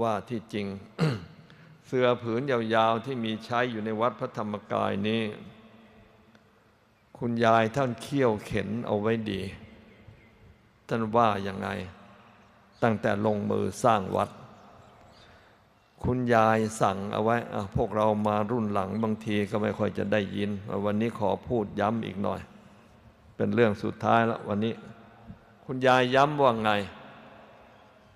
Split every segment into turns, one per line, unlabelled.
ว่าที่จริง เสื้อผืนยาวๆที่มีใช้อยู่ในวัดพระธรรมกายนี้ คุณยายท่านเคี่ยวเข็นเอาไว้ดี ท่านว่าอย่างไง ตั้งแต่ลงมือสร้างวัด คุณยายสั่งเอาไว้พวกเรามารุ่นหลังบางทีก็ไม่ค่อยจะได้ยิน วันนี้ขอพูดย้ำอีกหน่อย เป็นเรื่องสุดท้ายแล้ววันนี้ คุณยายย้ำว่าไง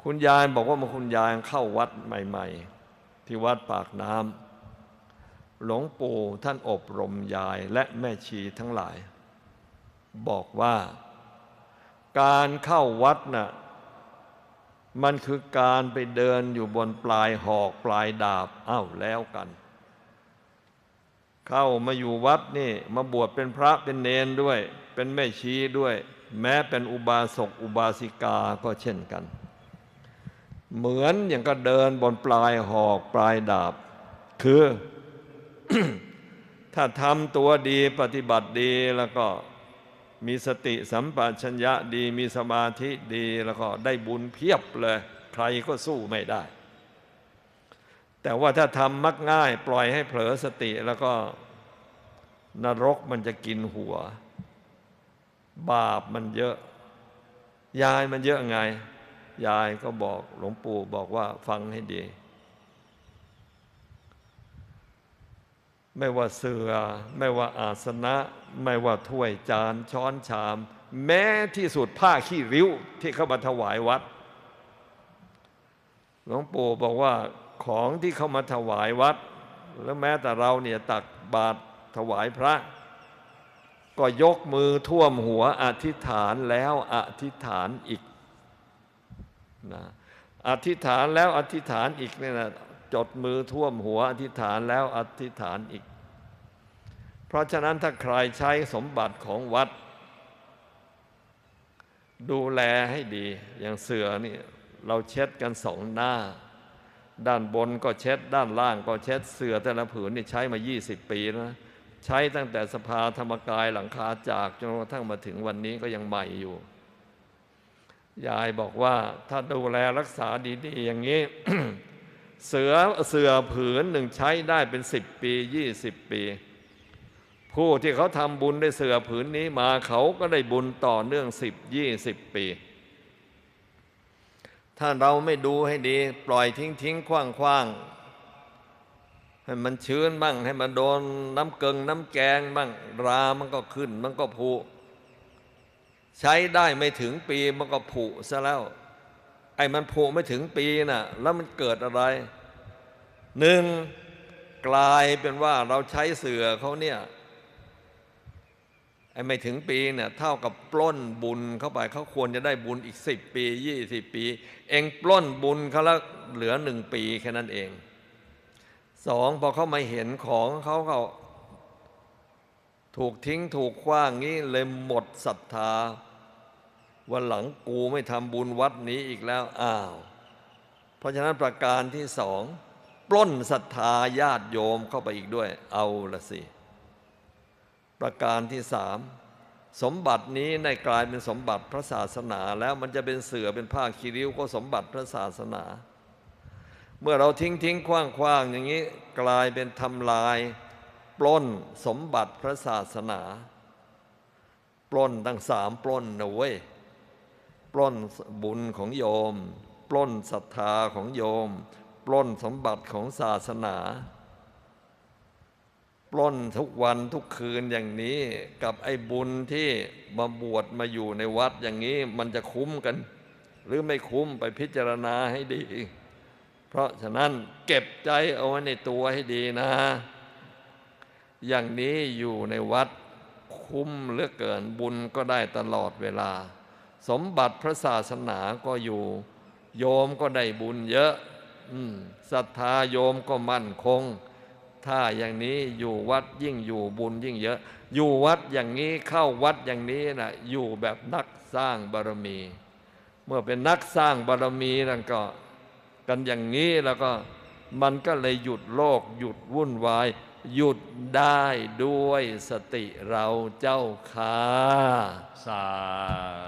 คุณยายบอกว่ามาคุณยายเข้าวัดใหม่ ๆ ที่วัดปากน้ำหลวงปู่ท่านอบรมยายและแม่ชีทั้งหลาย บอกว่าการเข้าวัดน่ะมันคือการไปเดินอยู่บนปลายหอกปลายดาบอ้าวแล้วกัน เข้ามาอยู่วัดนี่ มาบวชเป็นพระเป็นเนนด้วย เป็นแม่ชีด้วย แม้เป็นอุบาสกอุบาสิกาก็เช่นกัน เหมือนอย่างก็เดินบนปลายหอกปลายดาบ คือ ถ้าทำตัวดีปฏิบัติดีแล้วก็มีสติสัมปชัญญะดี มีสมาธิดีแล้วก็ได้บุญเพียบเลย ใครก็สู้ไม่ได้ แต่ว่าถ้าทำมักง่าย ปล่อยให้เผลอสติแล้วก็นรกมันจะกินหัว บาปมันเยอะ ยายมันเยอะไง ยายก็บอกหลวงปู่บอกว่าฟังให้ดี ไม่ว่าเสือ ไม่ว่าอาสนะ ไม่ว่าถ้วยจานช้อนชาม แม้ที่สุดผ้าขี้ริ้วที่เข้ามาถวายวัด หลวงปู่บอกว่าของที่เข้ามาถวายวัด แล้วแม้แต่เราเนี่ยตักบาตรถวายพระก็ยกมือท่วมหัวอธิษฐานแล้วอธิษฐานอีก นะอธิษฐานแล้วอธิษฐานอีกเนี่ยนะจดมือท่วมหัวอธิษฐานแล้วอธิษฐานอีก เพราะฉะนั้นถ้าใครใช้สมบัติของวัด ดูแลให้ดี อย่างเสือนี่เราเช็ดกันสองหน้า ด้านบนก็เช็ด ด้านล่างก็เช็ดเสือแต่ละผืนนี่ใช้มา 20 ปีนะใช้ตั้งแต่สภาธรรมกายหลังคาจากจนกระทั่งมาถึงวันนี้ก็ยังใหม่อยู่ ยายบอกว่าถ้าดูแลรักษาดีๆ อย่างนี้ เสือเสือผืนหนึ่งใช้ได้เป็นสิบปียี่สิบปี ผู้ที่เขาทำบุญได้เสือผืนนี้มาเขาก็ได้บุญต่อเนื่องสิบยี่สิบปี ถ้าเราไม่ดูให้ดี ปล่อยทิ้งทิ้งคว้างคว้างให้มันชื้นบ้างให้มันโดนน้ำเกิงน้ำแกงบ้างรามันก็ขึ้นมันก็ผุ ใช้ได้ไม่ถึงปีมันก็ผุซะแล้ว ไอ้มันผุไม่ถึงปีน่ะ แล้วมันเกิดอะไรหนึ่งกลายเป็นว่าเราใช้เสือเขาเนี่ยไอ้ไม่ถึงปีเนี่ยเท่ากับปล้นบุญเข้าไปเขาควรจะได้บุญอีกสิบปียี่สิบปี เองปล้นบุญเขาแล้วเหลือหนึ่งปีแค่นั้นเองสองพอเขามาเห็นของเขาเขา ถูกทิ้งถูกคว้างงี้เลยหมดศรัทธา วันหลังกูไม่ทำบุญวัดนี้อีกแล้วอ้าว เพราะฉะนั้นประการที่สอง ปล้นศรัทธาญาติโยมเข้าไปอีกด้วย เอาละสิ ประการที่สามสมบัตินี้ได้กลายเป็นสมบัติพระศาสนา แล้วมันจะเป็นเสือเป็นผ้าคีริ้วก็สมบัติพระศาสนา เมื่อเราทิ้งทิ้งคว้างคว้างอย่างนี้กลายเป็นทำลาย ปล้นสมบัติพระศาสนา ปล้นตั้งสามปล้นนะเว้ย ปล้นบุญของโยม ปล้นศรัทธาของโยม ปล้นสมบัติของศาสนา ปล้นทุกวันทุกคืนอย่างนี้กับไอ้บุญที่มาบวชมาอยู่ในวัดอย่างนี้มันจะคุ้มกัน หรือไม่คุ้มไปพิจารณาให้ดี เพราะฉะนั้นเก็บใจเอาไว้ในตัวให้ดีนะ อย่างนี้อยู่ในวัดคุ้มเหลือเกินบุญก็ได้ตลอดเวลา สมบัติพระศาสนาก็อยู่ โยมก็ได้บุญเยอะศรัทธาโยมก็มั่นคง ถ้าอย่างนี้อยู่วัดยิ่งอยู่บุญยิ่งเยอะ อยู่วัดอย่างนี้เข้าวัดอย่างนี้นะอยู่แบบนักสร้างบารมี เมื่อเป็นนักสร้างบารมีนั่นก็กันอย่างนี้แล้วก็มันก็เลยหยุดโลกหยุดวุ่นวาย หยุดได้ด้วยสติเราเจ้าค่ะ
สา